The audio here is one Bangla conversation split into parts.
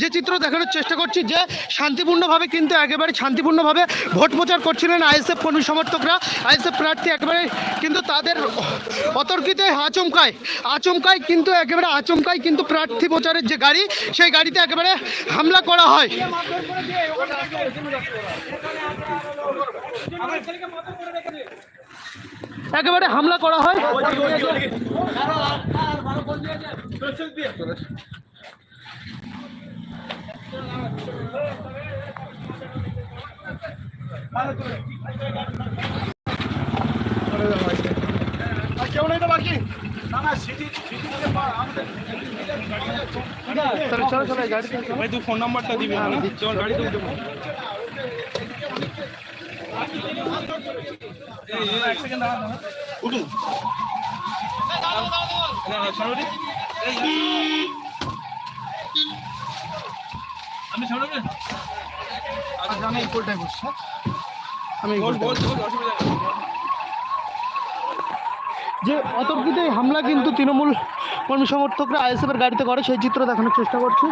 যে চিত্র দেখানোর চেষ্টা করছি, যে শান্তিপূর্ণভাবে কিন্তু একেবারে শান্তিপূর্ণভাবে ভোট প্রচার করছিলেন আইএসএফ কর্মী সমর্থকরা। আইএসএফ প্রার্থী একেবারে কিন্তু তাদের অতর্কিত আচমকায় আচমকায় কিন্তু একেবারে আচমকায় কিন্তু প্রার্থী প্রচারের যে গাড়ি, সেই গাড়িতে একেবারে হামলা করা হয়। একেবারে হামলা করা হয়। চলো চলো এই গাড়িতে ভাই তুই ফোন নাম্বারটা দিবি আমার তোমার গাড়ি এক উঠুন। আমি সামনে আচ্ছা আমি এই কোলটায় বসছি আমি যে অতর্কিতে হামলা কিন্তু তৃণমূল কর্মী সমর্থকরা আইএসএফের গাড়িতে করে সেই চিত্র দেখানোর চেষ্টা করছি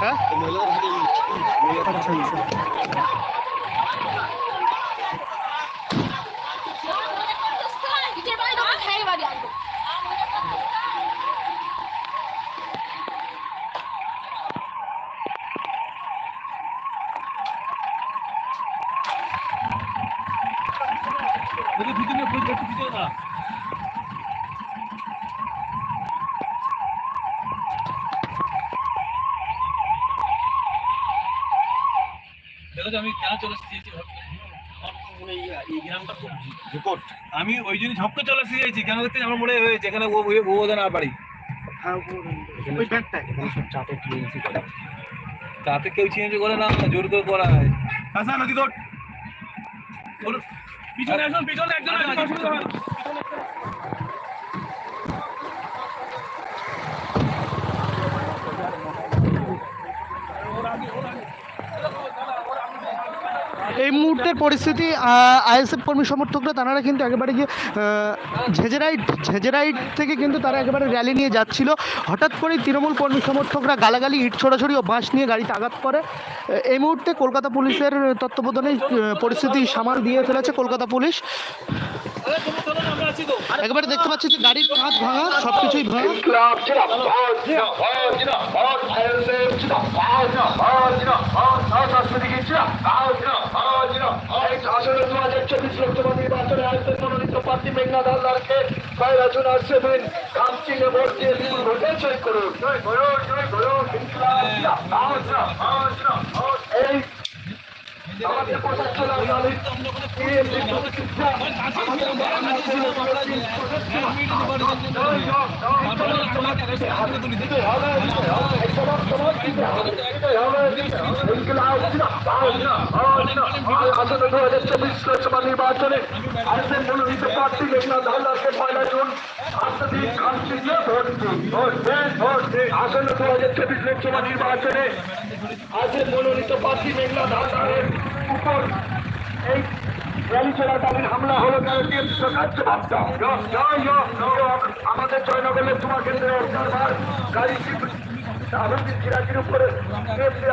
হ্যাঁ আচ্ছা আচ্ছা ইটের বাড়ি তখন খাইয়ে বাড়ি আসব যদি ভিতরে একটু ভিতরে না। দেখো তো আমি কেন চলে এসেছি এই গ্রামটা আমি ওই জন্য ঝপকে চলে এসে গেছি কেন দেখতে আমার মনে হয়েছে এখানে ও ও ওদের আর বাড়ি। হ্যাঁ তাতে কেউ চেঞ্জ করে না জোর করে করায় হাসান নদী তোর পিছনে একজন পিছনে একজন আছে, অসুবিধা হবে না। এই মুহূর্তের পরিস্থিতি আইএসএফ কর্মী সমর্থকরা তারা কিন্তু একেবারে যে আহ, ঝেঝেরাইট ঝেঝেরাইট থেকে কিন্তু তারা একেবারে র্যালি নিয়ে যাচ্ছিল হঠাৎ করেই তৃণমূল কর্মী সমর্থকরা গালাগালি ইট ছোড়াছড়ি ও বাঁশ নিয়ে গাড়িতে আঘাত করে এই মুহূর্তে কলকাতা পুলিশের তত্ত্বাবধানে পরিস্থিতি সামাল দিয়ে ফেলেছে কলকাতা পুলিশ একেবারে দেখতে পাচ্ছি যে গাড়ির কাঁচ ভাঙা সব কিছুই ভাঙা আসলে দু হাজার চব্বিশ লোকসভা নির্বাচনে আইএসএফ মনোনীত প্রার্থী মেঘনাথ হালদারকে ভোট দিয়ে বিপুল ভোটে জয় করুন করুন প্রচার চলাকালীন বিএনপি প্রতিষ্ঠা আমাদের নির্বাচনে আইসেন মনোনীত প্রার্থী মেঘনাথ হালদারকে পয়লা জুন আসতে দিন ভোট দিন ভোট দিন আসন্ন দু হাজার চব্বিশ লোকসভা নির্বাচনে আইসেন মনোনীত প্রার্থী মেঘনাথ হালদারের উপর এই র্যালি চলাকালীন হামলা হলো টিএমসি সরকার জবাব দাও আমাদের জয়নগর লোকসভা কেন্দ্রের সার্ভার গাড়ি আহমদিন সিরাজির উপরে টিএমসি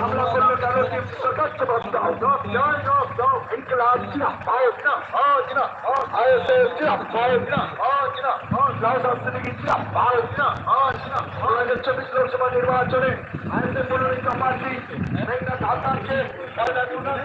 হামলা করল তারা টিএমসি সরকার জবাব দাও জয় জয় জয় ইনকলাব জিনা ভারত না ভারত না আইএসএফ জিনা ভারত না ভারত না লাল রাষ্ট্রপতি জিনা ভারত না ভারত না দু হাজার চব্বিশ লোকসভা নির্বাচনে আইএসএফ মনোনীত প্রার্থী মেঘনাথ হালদারকে আমাদের কাছে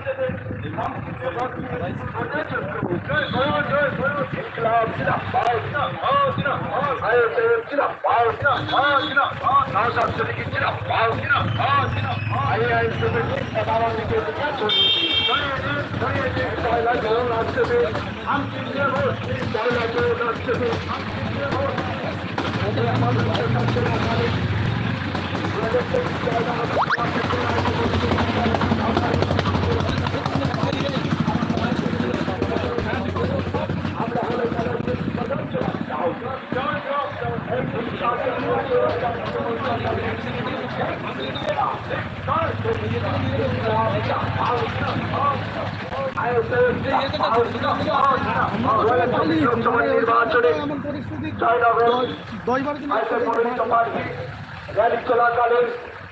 আমাদের লোকসভা নির্বাচনে জয়নগর দশ বারো দিন র্যালি চলাকালীন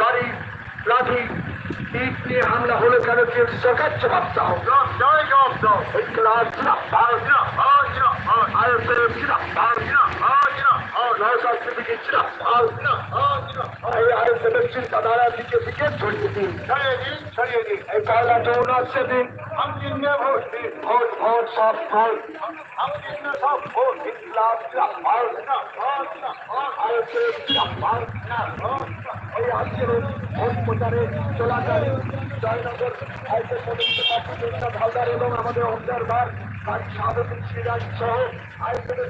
বাড়ি লাঠি ইট নিয়ে হামলা হলে কেন কেউ সরকার জবাব চাও? ইনকলাব জিন্দাবাদ ভারতীয় ভারতীয় নয়সার সিদ্দিকী দিন ছড়িয়ে দিন ছড়িয়ে দিন এই পয়লা জৌন আসছে দিন हम कितने वोट दी वोट वोट सब वोट हम कितने सब वोट इस्लाम का भारत का भारत का आईएसएफ का भारत का এই আজকের ভোট প্রচারে চলাকালীন জয়নগর আইএসএফ পদস্থ প্রার্থী হালদার এবং আমাদের অবজারভার তার সাবেক সিরাজ সহ আইএসএফের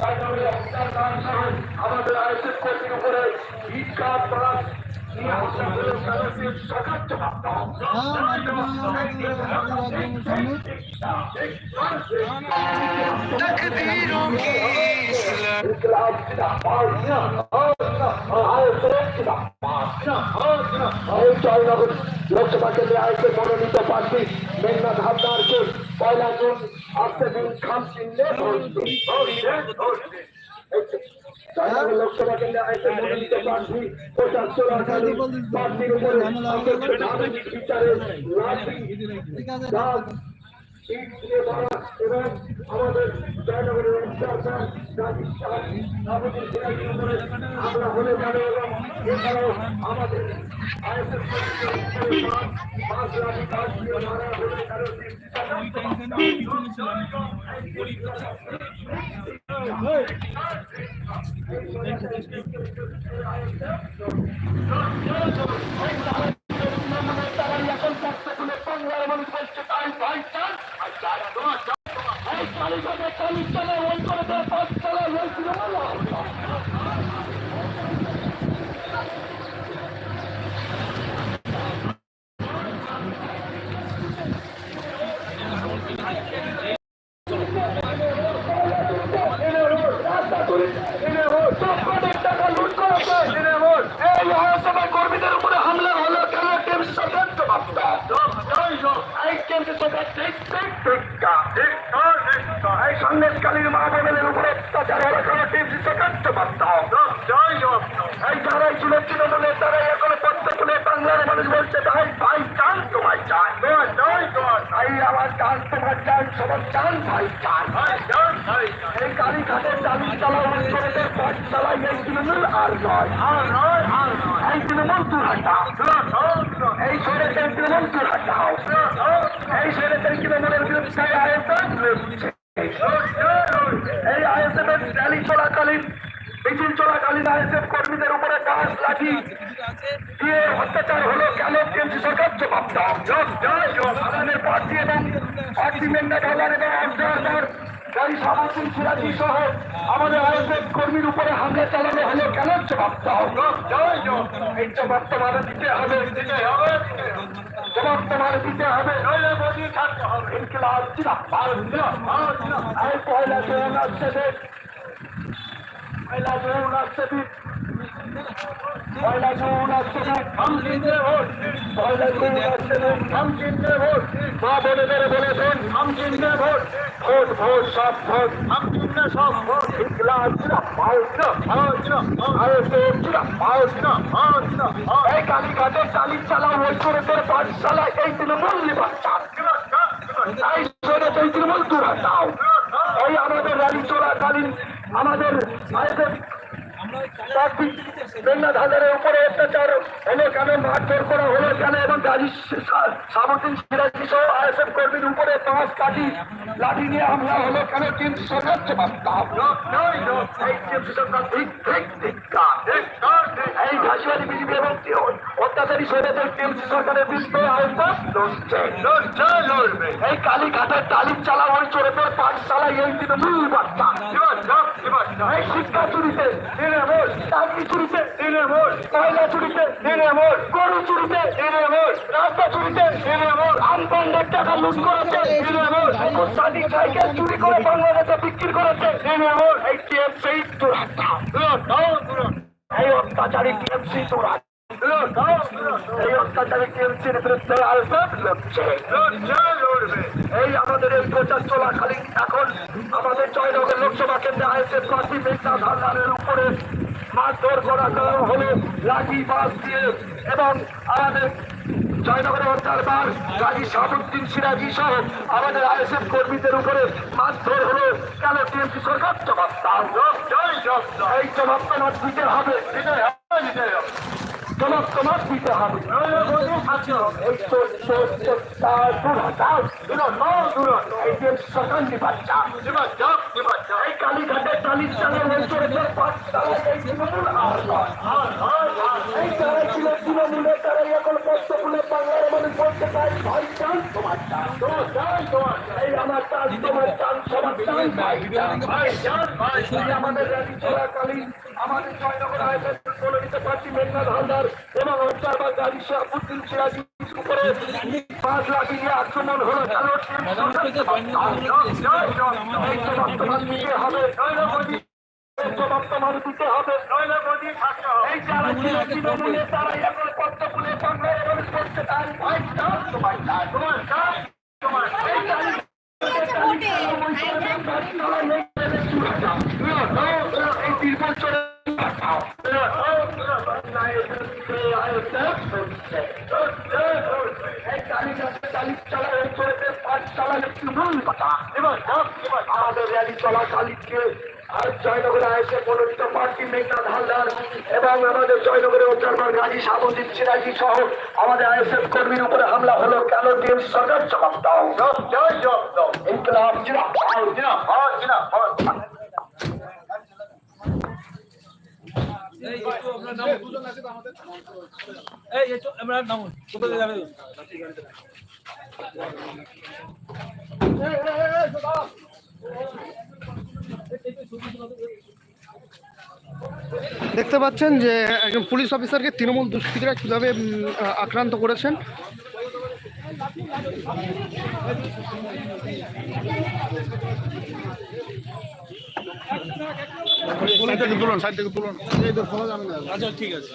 বোনদের উপর পাচার হয়ে খারাপ আমাদের আইসিস কোচিং উপরে ঈদ কাপ প্লাস সরকার জবাব দাও ইনকলাব এই জয়নগর লোকসভা কেন্দ্রে আইসে মনোনীত প্রার্থী মেঘনাথ হাবদারকে পয়লা জুন আসতে দিন খাম চিহ্নে ভোট দিন। জয়নগর লোকসভা কেন্দ্রে আইসে মনোনীত প্রার্থী প্রচার চলাকালীন প্রার্থীর উপরে রাজনৈতিক বিচারে লাঠি দাগ, ইট দিয়ে আমাদের আমরা হলে এবং এছাড়াও আমাদের এখন বলছে তাই ভাই চান আর যারা তোমার এই কালীঘাটে চালিশ চালা ওই করে দেয় পাঁচ চালা ওই তৃণমূল কর্মীদের উপরে হামলা হলো কেন টিম সরকার জবাব এই কেন্দ্র সরকার ঠিক ঠিক ঠিক এই সন্দেশকালীন মা বোনের উপরে অত্যাচার হলো কেন সরকার জবাব দাও এই যারাই ছিল তৃণমূলের তারাই এখন পদ্মে তুলে বাংলার মানুষ বলছে ভাই ভাই চান তোমায় চান ভাই আমার চান তোমার চান সবার চান ভাই চান। এই কালীঘাটের দাবি চালা অঞ্চলের পথ চালাই এই তৃণমূল আর নয়। এই তৃণমূল দূর হটাও। এই ছেলেদের তৃণমূল দূর হটাও। এই ছেলেদের তৃণমূলের বিরুদ্ধে আয়োজন এই এর র্যালি চলাকালীন মিছিল চলাকালীন আইএসএফ কর্মীদের উপরে গাছ লাঠি দিয়ে অত্যাচার হলো কেন কেন্দ্র সরকার? জবাব দাও। আমাদের প্রার্থী এবং প্রার্থী মেঘনা ডলার এবং অবজারভার গাড়ি সামগ্রী সিরাজি সহ আমাদের আইএসএফ কর্মীর উপরে হামলা চালানো হলো কেন? জবাব দাও। এই জবাব তোমাদের দিতে হবে দিতে হবে জবাব তোমার দিতে হবে। নইলে এই পয়লা জুন আসছে পয়লা জুন আসছে পয়লা জুন আসছে ধাম চিনতে ভোট পয়লা জুন আসছে ধাম চিনতে ভোট মা বোনেদের বলেছেন ধাম চিনতে ভোট সব ভোট ধাম চিনতে সব ভোট ইকলা আসছে পাউস না পাউস না আরে তো না পাউস না পাউস না এই কালী ঘাটে চালি চালা ওই করে তোর পাঠশালায় এই তৃণমূল নিবা তাই সরে তুই তৃণমূল দূরা দাও এই আমাদের রানী চলাকালীন আমাদের হাজারের উপরে অত্যাচার হলো কেন? মারধর করা হলো কেন? এবং গাজী সাবুদ্দিন সিরাজি সহ আইএসএফ কর্মীর উপরে পাঁচ কাঠি লাঠি নিয়ে হামলা হলো কেন? তিন সরকার এই ঘাসিয়ারি বিজেপি এবং অত্যাচারী সৈন্যদের টিএমসি সরকারের বিরুদ্ধে এই কালীঘাটের চালা ওই চোরেদের পাঠশালায় এই তৃণমূল বার্তা শিক্ষা চুরিতে তৃণমূল চাকরি চুরিতে তৃণমূল ময়লা চুরিতে তৃণমূল গরু চুরিতে তৃণমূল রাস্তা চুরিতে তৃণমূল আমপান্ডের টাকা লুট করেছে তৃণমূল সাদিক সাইকেল চুরি করে বাংলাদেশে বিক্রি করেছে তৃণমূল এই টিএমসি দুরাত্মা এই অত্যাচারী টিএমসি দুরাত্মা এই অত্যাচারী টিএমসির বিরুদ্ধে আলসাদ লড়ছে এই আমাদের এই প্রচার চলাকালীন এখন আমাদের জয়নগর লোকসভা কেন্দ্রে আইএসএফ প্রার্থী মেঘনাথ হালদারের উপরে মারধর করা হলো লাঠি বাস দিয়ে এবং আমাদের জয়নগরের হত্যার গাজী শাহাবুদ্দিন সিরাজি সহ আমাদের আইএসএফ কর্মীদের উপরে মারধর হলো কেন টিএমসি সরকার? জবাব দাও। এই জবাব তোমার দিতে হবে দিতে হবে দিতে হবে জবাব তোমার দিতে হবে এই তার যে সকাল নিবাচ্চা এই কালীঘাটের চালিশ চালায় এই যারা ছিল তৃণমূলে তারা এখন পদ্ম ফুলে বাংলার মানুষ বলতে চায় ভাই চান তোমার চান তোমার চান তোমার এই আমার চান তোমার চান সবার চান ভাই চান আমাদের দিতে পারছি মেঘনাথ হালদার এবং হত্যার বা শাহাবুদ্দিন সিরাজি উপরে পাঁচ লাখ দিয়ে আক্রমণ হলো। হবে জবাব তোমার দিতে হবে এই যারা ছিল তারা এখন পদ্ম ফুলে বাংলায় মানুষ করতে চায় ভাই চান তোমার চান তোমার চান তোমার এই গাড়ি এই তিরপল চলে আমাদের র্যালি চলাকালীনকে আর জয়নগরে এসে মনোনীত প্রার্থী মেঘনাথ হালদার এবং আমাদের গাজী সাবুদ্দিন সিরাজি সহ আমাদের আইএসএফ কর্মীর উপরে হামলা হলো কেন টিএম সরকার জবাব দাও জয় জবাব দাও ইনকলাব জিন্দাবাদ জিন্দাবাদ জিন্দাবাদ এই একটু আপনার নাম কোথায় যাবে দেখতে পাচ্ছেন যে একজন পুলিশ অফিসারকে তৃণমূল দুষ্কৃতীরা কীভাবে আক্রান্ত করেছেন। সাইড থেকে তুলুন সাইড থেকে তুলুন আচ্ছা ঠিক আছে